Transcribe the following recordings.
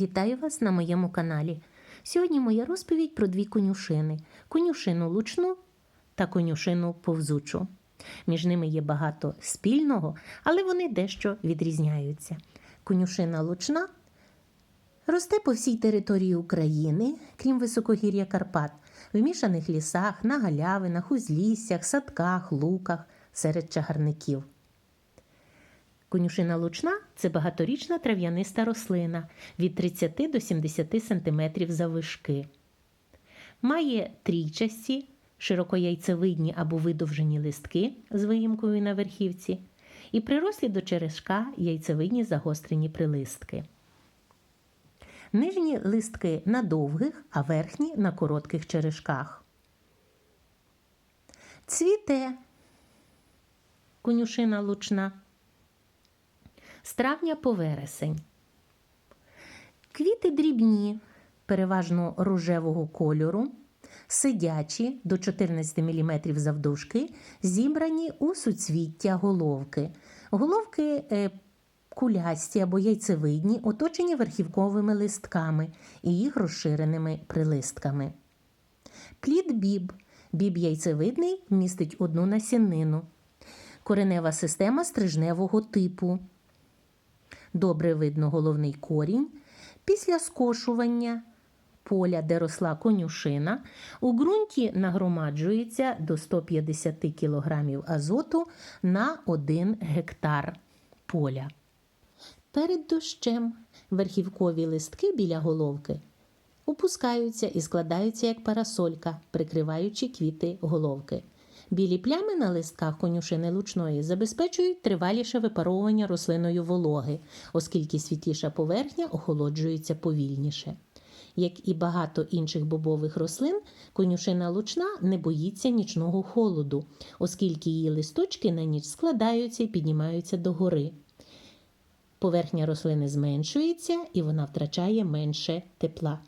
Вітаю вас на моєму каналі. Сьогодні моя розповідь про дві конюшини: конюшину лучну та конюшину повзучу. Між ними є багато спільного, але вони дещо відрізняються. Конюшина лучна росте по всій території України, крім високогір'я Карпат, в мішаних лісах, на галявинах, узліссях, садках, луках, серед чагарників. Конюшина лучна це багаторічна трав'яниста рослина від 30 до 70 см заввишки. Має трійчасті, широкояйцевидні або видовжені листки з виїмкою на верхівці, і прирослі до черешка яйцевидні загострені прилистки. Нижні листки на довгих, а верхні на коротких черешках. Цвіте конюшина лучна з травня по вересень. Квіти дрібні, переважно рожевого кольору, сидячі до 14 мм завдовжки, зібрані у суцвіття головки. Головки е, кулясті або яйцевидні, оточені верхівковими листками і їх розширеними прилистками. Плід біб. Біб яйцевидний містить одну насіннину. Коренева система стрижневого типу. Добре видно головний корінь. Після скошування поля, де росла конюшина, у ґрунті нагромаджується до 150 кг азоту на 1 гектар поля. Перед дощем верхівкові листки біля головки опускаються і складаються як парасолька, прикриваючи квіти головки. Білі плями на листках конюшини лучної забезпечують триваліше випаровування рослиною вологи, оскільки світліша поверхня охолоджується повільніше. Як і багато інших бобових рослин, конюшина лучна не боїться нічного холоду, оскільки її листочки на ніч складаються і піднімаються догори. Поверхня рослини зменшується і вона втрачає менше тепла.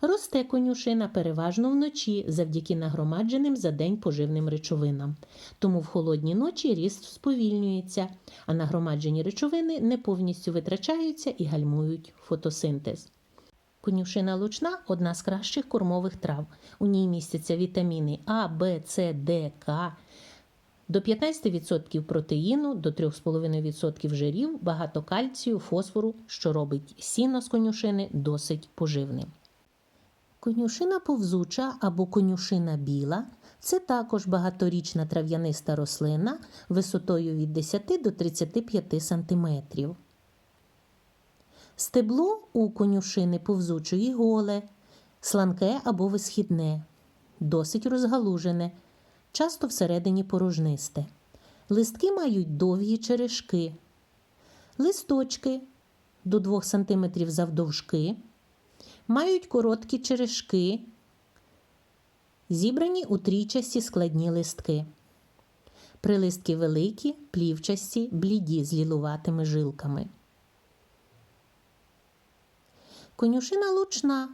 Росте конюшина переважно вночі завдяки нагромадженим за день поживним речовинам. Тому в холодні ночі ріст сповільнюється, а нагромаджені речовини не повністю витрачаються і гальмують фотосинтез. Конюшина лучна одна з кращих кормових трав. У ній містяться вітаміни А, Б, С, Д, К. До 15% протеїну, до 3,5% жирів, багато кальцію, фосфору, що робить сіно з конюшини досить поживним. Конюшина повзуча або конюшина біла це також багаторічна трав'яниста рослина висотою від 10 до 35 см. Стебло у конюшини повзучої голе, сланке або висхідне, досить розгалужене, часто всередині порожнисте. Листки мають довгі черешки, листочки до 2 см завдовжки мають короткі черешки, зібрані у трійчасті складні листки. Прилистки великі, плівчасті, бліді з лілуватими жилками. Конюшина лучна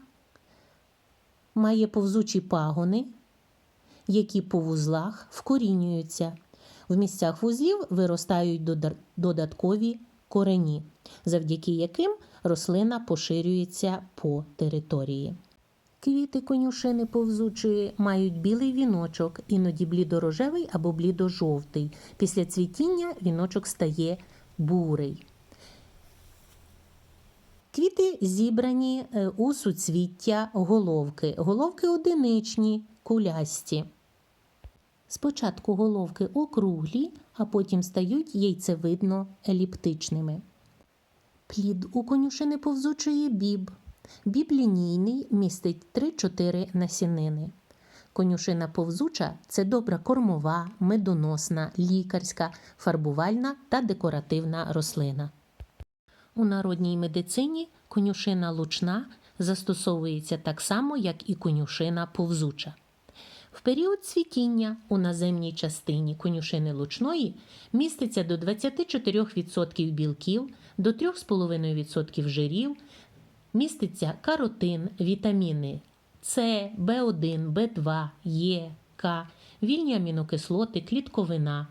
має повзучі пагони, які по вузлах вкорінюються. В місцях вузлів виростають додаткові корені, завдяки яким рослина поширюється по території. Квіти конюшини повзучої мають білий віночок, іноді блідорожевий або блідожовтий. Після цвітіння віночок стає бурий. Квіти зібрані е, у суцвіття головки. Головки одиничні, кулясті. Спочатку головки округлі, а потім стають яйцевидно еліптичними. Плід у конюшини повзучої біб. Біб лінійний містить 3-4 насінини. Конюшина повзуча це добра кормова, медоносна, лікарська, фарбувальна та декоративна рослина. У народній медицині конюшина лучна застосовується так само, як і конюшина повзуча. В період цвітіння у наземній частині конюшини лучної міститься до 24% білків, до 3,5% жирів, міститься каротин, вітаміни С, В1, В2, Е, К, вільні амінокислоти, клітковина.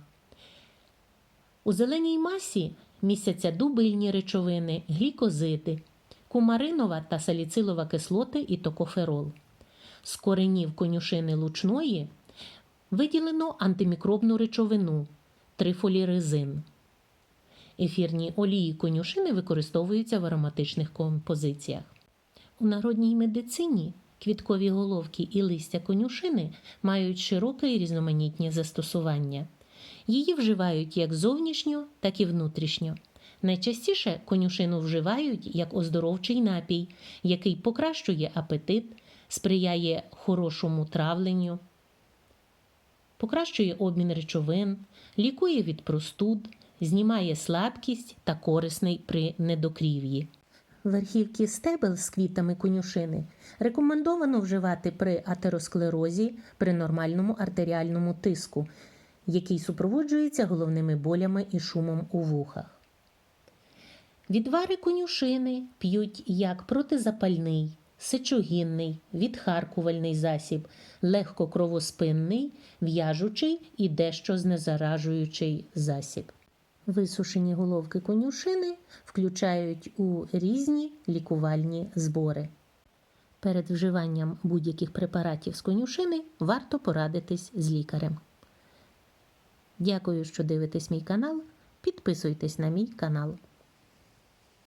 У зеленій масі містяться дубильні речовини, глікозити. кумаринова та саліцилова кислоти і токоферол. З коренів конюшини лучної виділено антимікробну речовину трифолірезин. Ефірні олії конюшини використовуються в ароматичних композиціях. У народній медицині квіткові головки і листя конюшини мають широке і різноманітні застосування. Її вживають як зовнішньо, так і внутрішньо. Найчастіше конюшину вживають як оздоровчий напій, який покращує апетит, сприяє хорошому травленню, покращує обмін речовин, лікує від простуд, знімає слабкість та корисний при недокрів'ї. Верхівки стебел з квітами конюшини рекомендовано вживати при атеросклерозі, при нормальному артеріальному тиску, який супроводжується головними болями і шумом у вухах. Відвари конюшини п'ють як протизапальний, сечогінний, відхаркувальний засіб, легкокровоспинний, в'яжучий і дещо знезаражуючий засіб. Висушені головки конюшини включають у різні лікувальні збори. Перед вживанням будь-яких препаратів з конюшини варто порадитись з лікарем. Дякую, що дивитесь мій канал. Підписуйтесь на мій канал.